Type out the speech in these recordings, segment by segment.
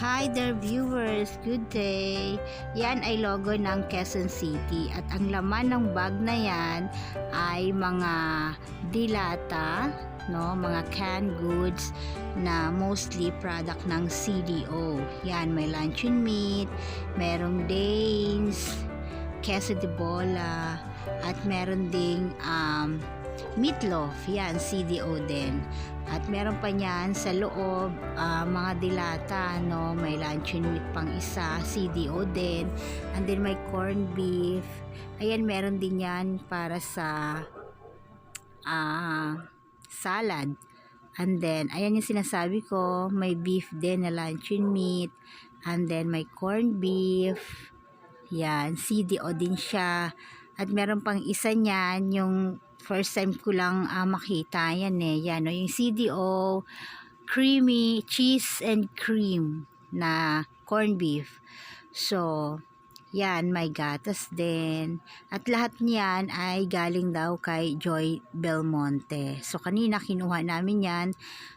Hi there viewers, good day. Yan ay logo ng Quezon City at ang laman ng bag na yan ay mga dilata, no, mga canned goods na mostly product ng CDO. Yan, may luncheon meat, merong Danes, queso bola, at meron ding um, meatloaf. Yan, CDO din. At meron pa niyan sa loob, ah, mga dilata, no? May luncheon meat pang isa, CDO din. And then may corned beef. Ayan, meron din yan para sa ah, salad. And then, ayan yung sinasabi ko, may beef din na luncheon meat. And then, may corned beef. Yan, CDO din siya. At meron pang isa niyan, yung first time ko lang ah, makita yan eh. Yan, no? yung CDO creamy cheese and cream na corned beef. So, yan, may gatas din. At lahat niyan ay galing daw kay Joy Belmonte. So, kanina kinuha namin yan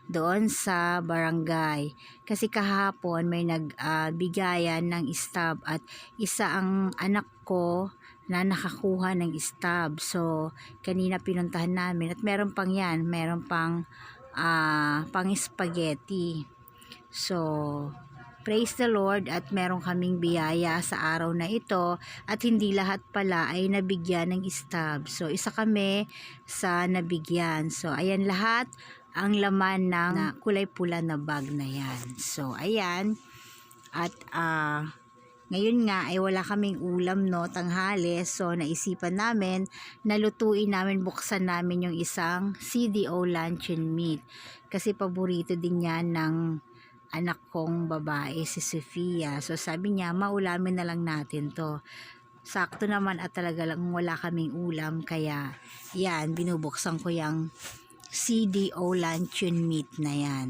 doon sa barangay. Kasi kahapon may nagbigayan ng stab at isa ang anak ko na nakakuha ng stab. So, kanina pinuntahan namin at meron pang yan, meron pang ah, pang spaghetti. So, praise the Lord at meron kaming biyaya sa araw na ito at hindi lahat pala ay nabigyan ng stab. So, isa kami sa nabigyan. So, ayan lahat ang laman ng kulay pula na bag na yan. So, ayan. At ah ngayon nga ay wala kaming ulam no tanghali so naisipan namin na lutuin namin buksan namin yung isang CDO luncheon meat kasi paborito din yan ng anak kong babae si Sofia so sabi niya maulamin na lang natin to. Sakto naman at talaga lang wala kaming ulam kaya yan binubuksan ko yung CDO luncheon meat na yan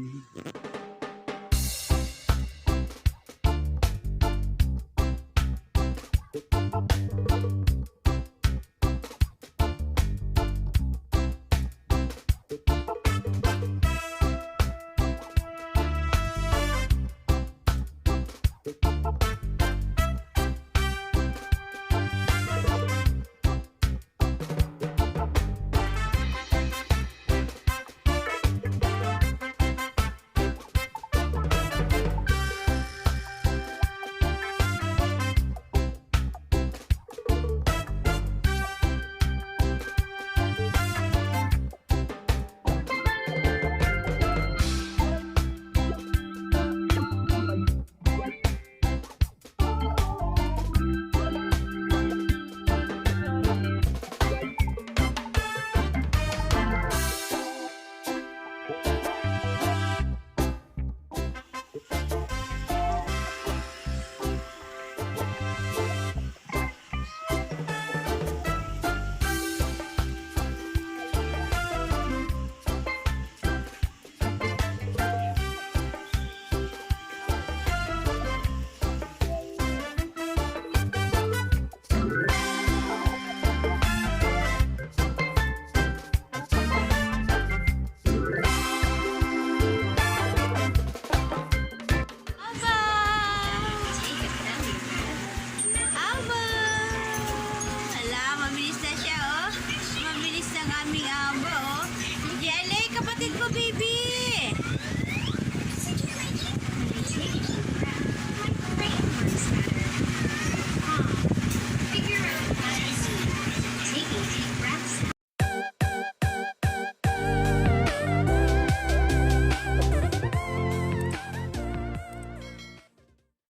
Ate ko, baby!